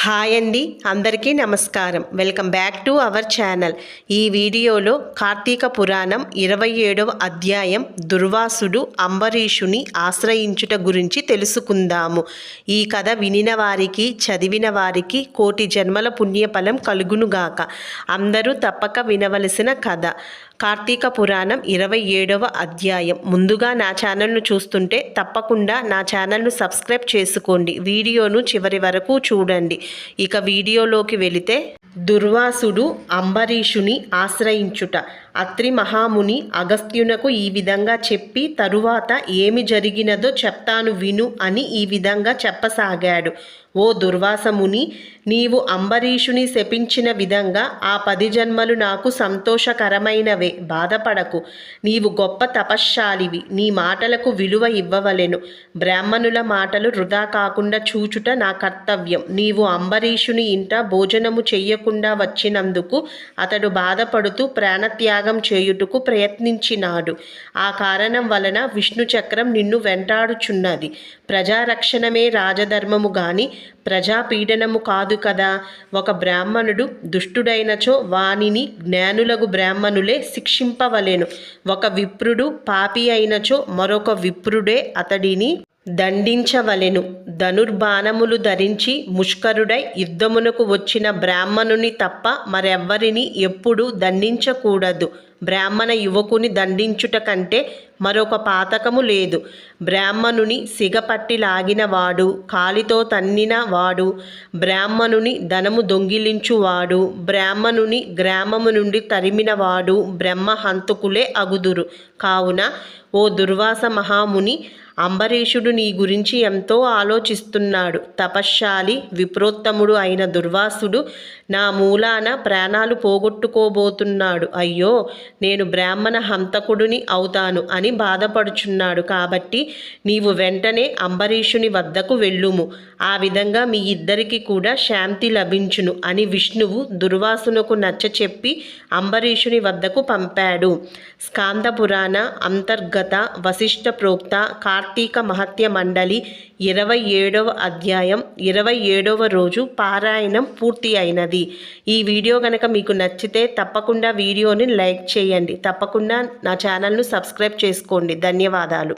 Hi అండి అందరికీ నమస్కారం. Welcome back to our channel. ఈ వీడియోలో కార్తీక పురాణం ఇరవై ఏడవ అధ్యాయం దుర్వాసుడు అంబరీషుని ఆశ్రయించుట గురించి తెలుసుకుందాము. ఈ కథ వినిన వారికి చదివిన వారికి కోటి జన్మల పుణ్యఫలం కలుగునుగాక. అందరూ తప్పక వినవలసిన కథ. కార్తీక పురాణం ఇరవై ఏడవ అధ్యాయం. ముందుగా నా ఛానల్ను చూస్తుంటే తప్పకుండా నా ఛానల్ను సబ్స్క్రైబ్ చేసుకోండి. వీడియోను చివరి వరకు చూడండి. ఇక వీడియోలోకి వెళితే దుర్వాసుడు అంబరీషుని ఆశ్రయించుట. అత్రి మహాముని అగస్త్యునకు ఈ విధంగా చెప్పి తరువాత ఏమి జరిగినదో చెప్తాను విను అని ఈ విధంగా చెప్పసాగాడు. ఓ దుర్వాసముని నీవు అంబరీషుని శపించిన విధంగా ఆ పది జన్మలు నాకు సంతోషకరమైనవే. బాధపడకు. నీవు గొప్ప తపశ్శాలివి. నీ మాటలకు విలువ ఇవ్వవలెను. బ్రాహ్మణుల మాటలు వృధా కాకుండా చూచుట నా కర్తవ్యం. నీవు అంబరీషుని ఇంట భోజనము చెయ్యకుండా వచ్చినందుకు అతడు బాధపడుతూ ప్రాణత్యాగం చేయుటకు ప్రయత్నించినాడు. ఆ కారణం వలన విష్ణు చక్రం నిన్ను వెంటాడుచున్నది. ప్రజారక్షణమే రాజధర్మము గాని ప్రజాపీడనము కాదు కదా. ఒక బ్రాహ్మణుడు దుష్టుడైనచో వానిని జ్ఞానులకు బ్రాహ్మణులే శిక్షింపవలెను. ఒక విప్రుడు పాపి అయినచో మరొక విప్రుడే అతడిని దండించవలెను. ధనుర్బాణములు ధరించి ముష్కరుడై యుద్ధమునకు వచ్చిన బ్రాహ్మణుని తప్ప మరెవ్వరిని ఎప్పుడూ దండించకూడదు. బ్రాహ్మణ యువకుని దండించుట కంటే మరొక పాతకము లేదు. బ్రాహ్మణుని సిగపట్టి లాగినవాడు కాలితో తన్నిన వాడు బ్రాహ్మణుని ధనము దొంగిలించువాడు బ్రాహ్మణుని గ్రామము నుండి తరిమినవాడు బ్రహ్మ హంతకులే అగుదురు. కావున ఓ దుర్వాస మహాముని అంబరీషుడు నీ గురించి ఎంతో ఆలోచిస్తున్నాడు. తపశ్శాలి విప్రోత్తముడు అయిన దుర్వాసుడు నా మూలాన ప్రాణాలు పోగొట్టుకోబోతున్నాడు. అయ్యో నేను బ్రాహ్మణ హంతకుడిని అవుతాను అని బాధపడుచున్నాడు. కాబట్టి నీవు వెంటనే అంబరీషుని వద్దకు వెళ్ళుము. ఆ విధంగా మీ ఇద్దరికి కూడా శాంతి లభించును అని విష్ణువు దుర్వాసునకు నచ్చచెప్పి అంబరీషుని వద్దకు పంపాడు. స్కాంద పురాణ అంతర్గత వశిష్ట ప్రోక్త కార్తీక మహత్య మండలి ఇరవై ఏడవ అధ్యాయం ఇరవై ఏడవ రోజు పారాయణం పూర్తి అయినది. ఈ వీడియో కనుక మీకు నచ్చితే తప్పకుండా వీడియోని లైక్ చేయండి. తప్పకుండా నా ఛానల్ను సబ్స్క్రైబ్ చేసుకోండి. ధన్యవాదాలు.